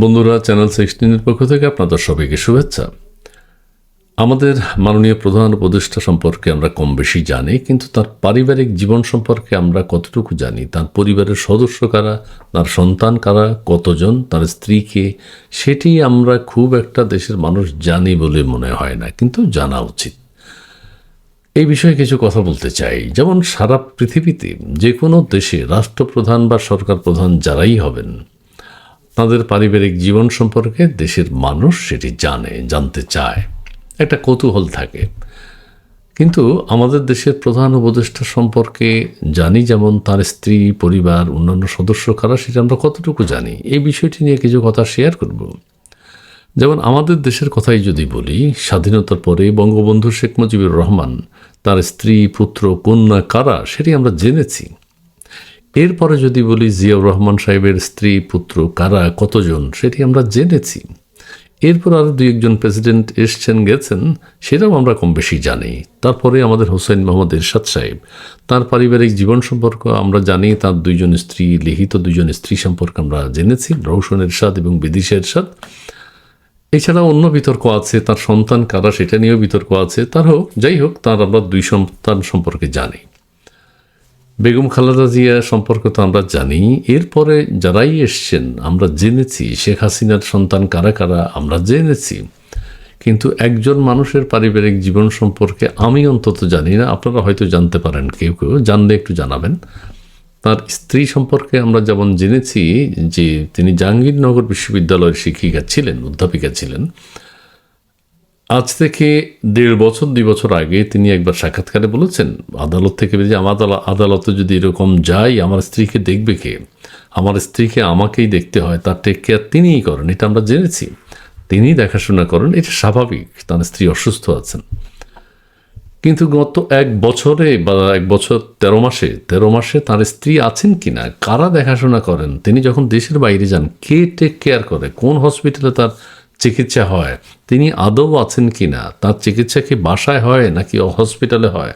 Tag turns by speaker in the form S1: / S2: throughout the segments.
S1: বন্ধুরা, চ্যানেল সিক্সটিনের পক্ষ থেকে আপনাদের সবাইকে শুভেচ্ছা। আমাদের মাননীয় প্রধান উপদেষ্টা সম্পর্কে আমরা কম বেশি জানি, কিন্তু তার পারিবারিক জীবন সম্পর্কে আমরা কতটুকু জানি, তার পরিবারের সদস্য কারা, তার সন্তান কারা, কতজন, তার স্ত্রীকে সেটি আমরা খুব একটা দেশের মানুষ জানি বলে মনে হয় না, কিন্তু জানা উচিত। এই বিষয়ে কিছু কথা বলতে চাই। যেমন সারা পৃথিবীতে যে কোনো দেশে রাষ্ট্রপ্রধান বা সরকার প্রধান যারাই হবেন তাদের পারিবারিক জীবন সম্পর্কে দেশের মানুষ সেটি জানে, জানতে চায়। একটা কৌতূহল থাকে। কিন্তু আমাদের দেশের প্রধান উপদেষ্টা সম্পর্কে জানি, যেমন তার স্ত্রী, পরিবার, অন্যান্য সদস্য কারা সেটা আমরা কতটুকু জানি, এই বিষয়টি নিয়ে কিছু কথা শেয়ার করব। যেমন আমাদের দেশের কথাই যদি বলি, স্বাধীনতার পরে বঙ্গবন্ধু শেখ মুজিবুর রহমান তার স্ত্রী, পুত্র, কন্যা কারা সেটি আমরা জেনেছি। এরপরে যদি বলি জিয়াউর রহমান সাহেবের স্ত্রী, পুত্র, কারা, কতজন, সেটি আমরা জেনেছি। এরপর আরও দুই একজন প্রেসিডেন্ট এসছেন, গেছেন, সেটাও আমরা কম বেশি জানি। তারপরে আমাদের হোসেন মোহাম্মদ এরশাদ সাহেব। তার পারিবারিক জীবন সম্পর্ক আমরা জানি, তার দুইজন স্ত্রী, লিখিত দুইজন স্ত্রী সম্পর্কে আমরা জেনেছি রৌশন এরশাদ এবং বিদিশা এরশাদ। এছাড়া অন্য বিতর্ক আছে, তার সন্তান কারা সেটা নিয়েও বিতর্ক আছে। তার হোক, যাই হোক, তার আমরা দুই সন্তান সম্পর্কে জানি। বেগম খালেদা জিয়া সম্পর্কে তো আমরা জানি। এরপরে যারাই এসছেন, আমরা জেনেছি, শেখ হাসিনার সন্তান কারা কারা, আমরা জেনেছি। কিন্তু একজন মানুষের পারিবারিক জীবন সম্পর্কে আমি অন্তত জানি না। আপনারা হয়তো জানতে পারেন, কেউ কেউ জানলে একটু জানাবেন। তার স্ত্রী সম্পর্কে আমরা যেমন জেনেছি যে তিনি জাহাঙ্গীরনগর বিশ্ববিদ্যালয়ের শিক্ষিকা ছিলেন, অধ্যাপিকা ছিলেন। আজ থেকে দেড় বছর, দুই বছর আগে তিনি একবার সাক্ষাৎকারে বলেছেন, আদালত থেকে যে আমার আদালতে যদি এরকম যাই, আমার স্ত্রীকে দেখবে কে? আমার স্ত্রীকে আমাকেই দেখতে হয়, তার টেক কেয়ার তিনিই করেন, এটা আমরা জেনেছি। তিনি দেখাশোনা করেন, এটা স্বাভাবিক, তার স্ত্রী অসুস্থ আছেন। কিন্তু গত এক বছরে বা এক বছর তেরো মাসে তেরো মাসে তার স্ত্রী আছেন কিনা, কারা দেখাশোনা করেন, তিনি যখন দেশের বাইরে যান, কে টেক কেয়ার করে, কোন হসপিটালে তার চিকিৎসা হয়। তিনি আদৌ আছেন কি না তার চিকিৎসা কি বাসায় হয় নাকি হসপিটালে হয়?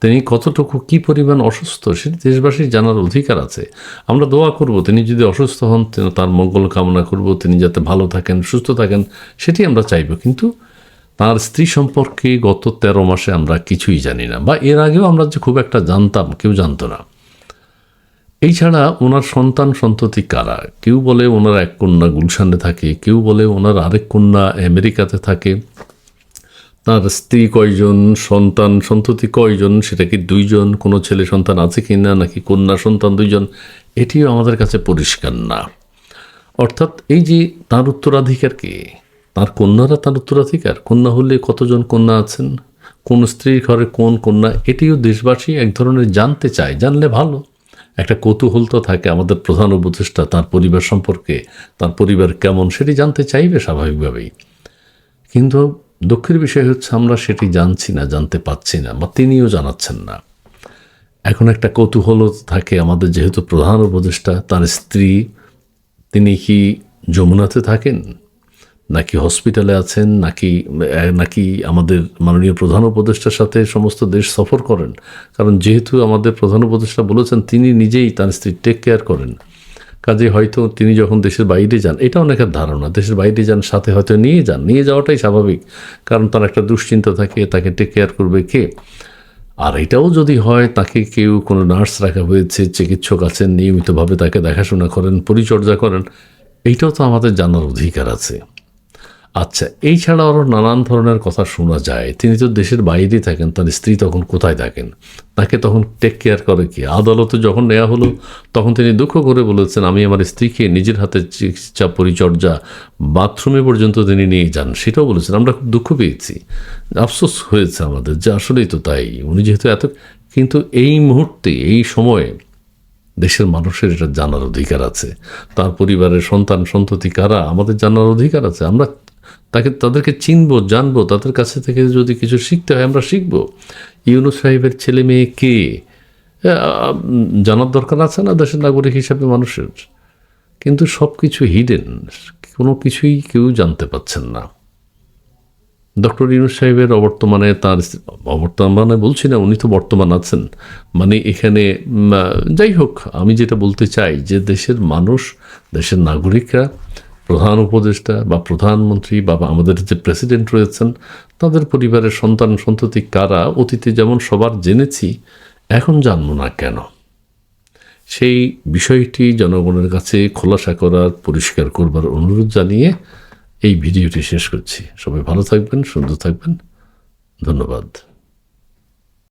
S1: তিনি কতটুকু, কি পরিমাণ অসুস্থ সেটি দেশবাসীর জানার অধিকার আছে। আমরা দোয়া করব, তিনি যদি অসুস্থ হন তার মঙ্গল কামনা করব, তিনি যাতে ভালো থাকেন, সুস্থ থাকেন, সেটি আমরা চাইব। কিন্তু তার স্ত্রী সম্পর্কে গত তেরো মাসে আমরা কিছুই জানি না। বা এর আগেও আমরা যে খুব একটা জানতাম, কেউ জানতো না। এই ছাড়া ওনার সন্তান সন্ততি কারা? কেউ বলে ওনার এক কন্যা গুলশানে থাকে, কেউ বলে ওনার আরেক কন্যা আমেরিকাতে থাকে। তার স্ত্রী কয়জন, সন্তান সন্ততি কয়জন, সেটা কি দুইজন, কোনো ছেলে সন্তান আছে কি না নাকি কন্যা সন্তান দুইজন, এটিও আমাদের কাছে পরিষ্কার না। অর্থাৎ এই যে তার উত্তরাধিকার কে? তার কন্যারা তার উত্তরাধিকার? কন্যা হলে কতজন কন্যা আছেন? কোন স্ত্রীর ঘরে কোন কন্যা? এটিও দেশবাসী এক ধরনের জানতে চায়, জানলে ভালো। একটা কৌতূহল তো থাকে, আমাদের প্রধান উপদেষ্টা তার পরিবার সম্পর্কে, তার পরিবার কেমন সেটি জানতে চাইবে স্বাভাবিকভাবেই। কিন্তু দুঃখের বিষয় হচ্ছে আমরা সেটি জানছি না, জানতে পাচ্ছি না, বা তিনিও জানাচ্ছেন না। এখন একটা কৌতূহল থাকে আমাদের, যেহেতু প্রধান উপদেষ্টা, তার স্ত্রী, তিনি কি যমুনাতে থাকেন? নাকি হসপিটালে আছেন, নাকি নাকি আমাদের মাননীয় প্রধান উপদেষ্টার সাথে সমস্ত দেশ সফর করেন? কারণ যেহেতু আমাদের প্রধান উপদেষ্টা বলেছেন, তিনি নিজেই তার স্ত্রী টেক কেয়ার করেন। কাজে হয়তো তিনি যখন দেশের বাইরে যান, এটা অনেকের ধারণা, দেশের বাইরে যান, সাথে হয়তো নিয়ে যান, নিয়ে যাওয়াটাই স্বাভাবিক। কারণ তার একটা দুশ্চিন্তা থাকে, তাকে টেক কেয়ার করবে কে? আর এটাও যদি হয়, তাকে কেউ কোনো নার্স রাখা হয়েছে, চিকিৎসক আছেন, নিয়মিতভাবে তাকে দেখাশোনা করেন, পরিচর্যা করেন, এইটাও তো আমাদের জানার অধিকার আছে। আচ্ছা এই ছাড়া আরও নানান ধরনের কথা শোনা যায়। তিনি তো দেশের বাইরে থাকেন, তার স্ত্রী তখন কোথায় থাকেন? তাকে তখন টেক কেয়ার করে কি? আদালতে যখন নেওয়া হলো, তখন তিনি দুঃখ করে বলেছেন, আমি আমার স্ত্রীকে নিজের হাতে চিকিৎসা পরিচর্যা বাথরুমে পর্যন্ত তিনি নিয়ে যান। সেটাও বলেছেন, আমরা খুব দুঃখ পেয়েছি। আফসোস হয়েছে আমাদের যে আসলেই তো তাই। উনি যেহেতু এত কিন্তু এই মুহূর্তে, এই সময়ে দেশের মানুষের এটা জানার অধিকার আছে। তার পরিবারের সন্তান, সন্ততি কারা? আমাদের জানার অধিকার আছে। আমরা তাকে, তাদেরকে চিনবো, জানব, তাদের কাছে থেকে যদি কিছু শিখতে হয় আমরা শিখব। ইউনুস সাহেবের ছেলে মেয়ে কে? জানার দরকার আছে না দেশের নাগরিক হিসাবে মানুষের? কিন্তু সব কিছু হিডেন কোনো কিছুই কেউ জানতে পাচ্ছেন না। ডক্টর ইউনুস সাহেবের অবর্তমানে তার অবর্তমানে বলছি না, উনি তো বর্তমান আছেন। মানে এখানে যাই হোক, আমি যেটা বলতে চাই যে দেশের মানুষ, দেশের নাগরিকরা প্রধান উপদেষ্টা বা প্রধানমন্ত্রী বা আমাদের যে প্রেসিডেন্ট রয়েছেন, তাদের পরিবারের সন্তান, সন্ততি কারা, অতীতে যেমন সবার জেনেছি, এখন জানব না কেন? সেই বিষয়টি জনগণের কাছে খোলাসা করার, পরিষ্কার করবার অনুরোধ জানিয়ে এই ভিডিওটি শেষ করছি। সবাই ভালো থাকবেন, সুন্দর থাকবেন। ধন্যবাদ।